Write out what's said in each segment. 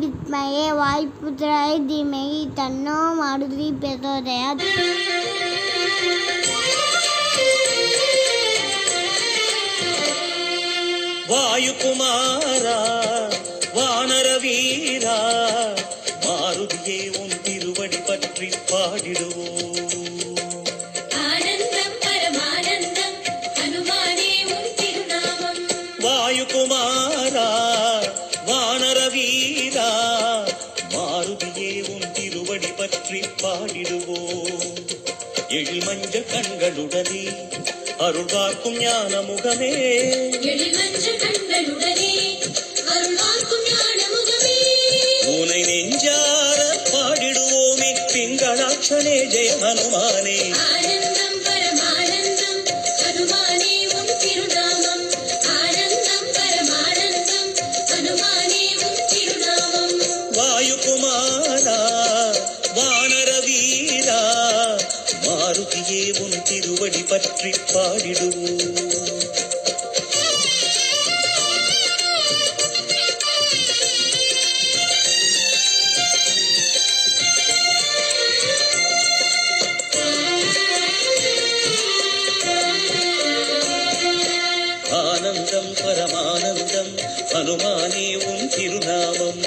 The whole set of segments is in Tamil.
வித்மகே வாய்ப்புத்திராய தீமகி தன்னோ மாருதி பிரசோதயாத் வாயுகுமாரா வானர வீரா மாருதியே உன் திருவடி பற்றி பாடிடுவோம். வாயுகுமாரா வானர பாடிடுவோம். எழில் மஞ்சள் கண்களுடனே அருள் அருள்வார்க்கும் ஞான முகமே உனை நெஞ்சார பாடிடுவோமே பிங்களாட்சனே ஜெய ஹனுமானே பற்றி பாடிடுவோம். ஆனந்தம் பரமானந்தம் ஹனுமானே உன் திருநாமம்.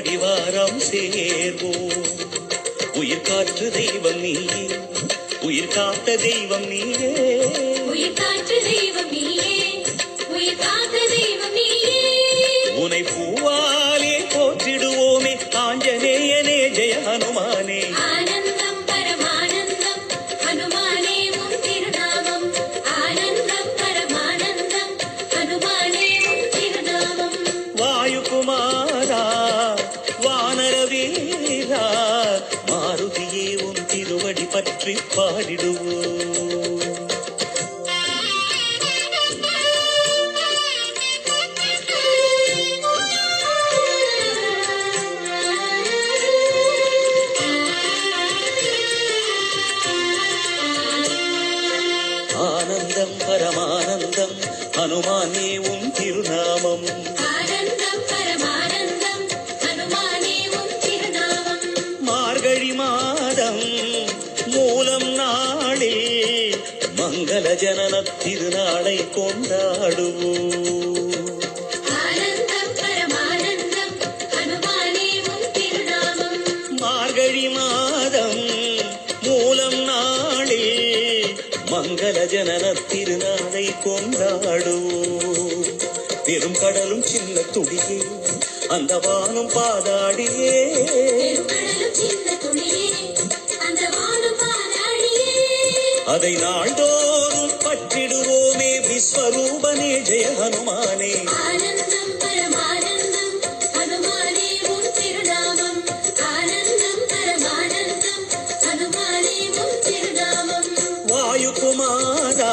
அடிவாரம் சேர்வோம். உயிர் காற்று தெய்வம் நீயே. உயிர் காத்த தெய்வம் நீயே. உயிர் காற்று தெய்வம் நீயே. பற்றி பாடிடுவோம் ஆனந்தம் பரமானந்தம் ஹனுமானே உன் ஜனன திருநாளை கொண்டாடுவோம். மார்கழி மாதம் மூலம் நாளே மங்கள ஜனன திருநாளை கொண்டாடுவோம். பெரும் கடலும் சின்ன துடியே அந்த வானும் பாதாடியே. அதை நாள்தோறும் உன் திருநாமம். வாயுகுமாரா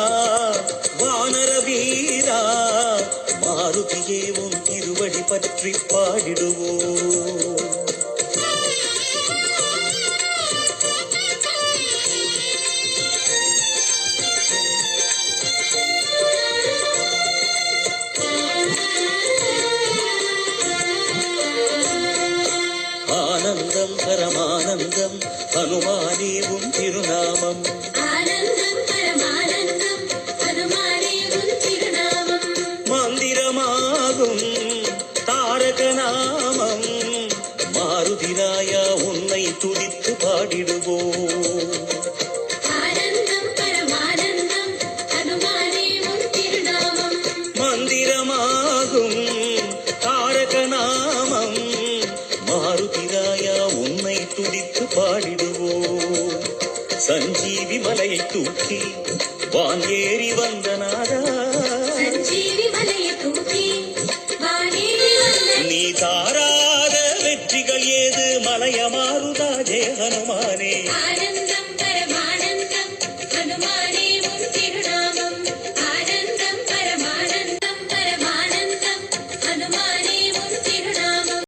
வானர வீரா மாருதியே உன் திருவடி பற்றி பாடிடுவோம். ஆனந்தம் பரமானந்தம் ஹனுமானே உன் திருநாமம் ஆனந்தம் பரமானந்தம் ஹனுமானே உன் துதித்து பாடிடுவோம். சஞ்சீவி மலையை தூக்கி வான் ஏறி வந்த நாதா. நீ தாராத வெற்றிகள் ஏது மலையமா?